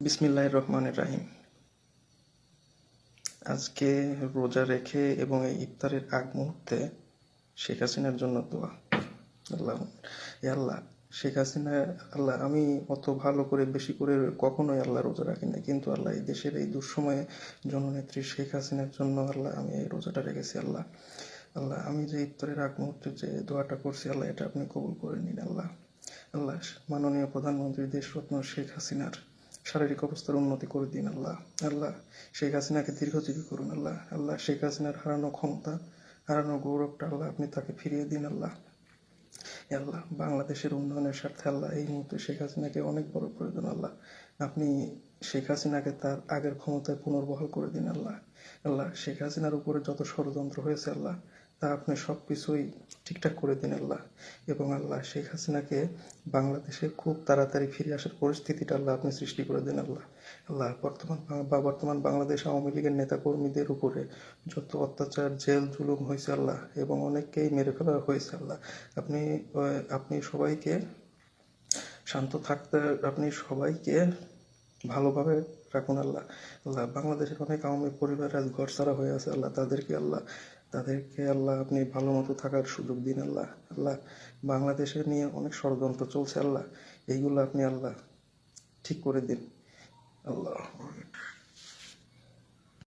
বিসমিল্লাহ রহমানের রাহিম। আজকে রোজা রেখে এবং এই ইফতারের আগ মুহূর্তে শেখ হাসিনার জন্য দোয়া। আল্লাহ আল্লাহ, শেখ হাসিনা, আল্লাহ, আমি অত ভালো করে, বেশি করে কখনোই আল্লাহ রোজা রাখি না কিন্তু আল্লাহ, এই দেশের এই দুঃসময়ে জননেত্রী শেখ হাসিনার জন্য আল্লাহ, আমি এই রোজাটা রেখেছি আল্লাহ। আল্লাহ, আমি যে ইফতারের আগ মুহূর্তে যে দোয়াটা করছি, আল্লাহ, এটা আপনি কবুল করে নিন আল্লাহ। আল্লাহ, মাননীয় প্রধানমন্ত্রী দেশরত্ন শেখ হাসিনার শারীরিক অবস্থার উন্নতি করে দিন আল্লাহ। আল্লাহ, শেখ হাসিনাকে দীর্ঘজীবী করুন আল্লাহ। আল্লাহ, শেখ হাসিনার হারানো ক্ষমতা, হারানো গৌরবটা আল্লাহ আপনি তাকে ফিরিয়ে দিন আল্লাহ। আল্লাহ, বাংলাদেশের উন্নয়নের স্বার্থে আল্লাহ এই মুহূর্তে শেখ হাসিনাকে অনেক বড় প্রয়োজন আল্লাহ। আপনি শেখ হাসিনাকে তার আগের ক্ষমতায় পুনর্বহাল করে দিন আল্লাহ। আল্লাহ, শেখ হাসিনার উপরে যত ষড়যন্ত্র হয়েছে আল্লাহ তা আপনি সব কিছুই ঠিকঠাক করে দিন আল্লাহ। এবং আল্লাহ শেখ হাসিনাকে বাংলাদেশে খুব তাড়াতাড়ি ফিরে আসার পরিস্থিতিটা আল্লাহ আপনি সৃষ্টি করে দিন আল্লাহ। আল্লাহ বর্তমান বা বর্তমান বাংলাদেশ আওয়ামী লীগের নেতাকর্মীদের উপরে যত অত্যাচার, জেল, জুলুম হয়েছে আল্লাহ, এবং অনেককেই মেরে ফেলা হয়েছে আল্লাহ। আপনি আপনি সবাইকে শান্ত থাকতে, আপনি সবাইকে ভালোভাবে রাখুন আল্লাহ। আল্লাহ বাংলাদেশের অনেক আওয়ামী পরিবার আজ ঘর ছাড়া হয়ে আছে আল্লাহ, তাদেরকে আল্লাহ তাদেরকে আল্লাহ আপনি ভালো মতো থাকার সুযোগ দিন আল্লাহ। আল্লাহ বাংলাদেশের নিয়ে অনেক ষড়যন্ত্র চলছে আল্লাহ। এইগুলো আপনি আল্লাহ ঠিক করে দিন। আল্লাহ।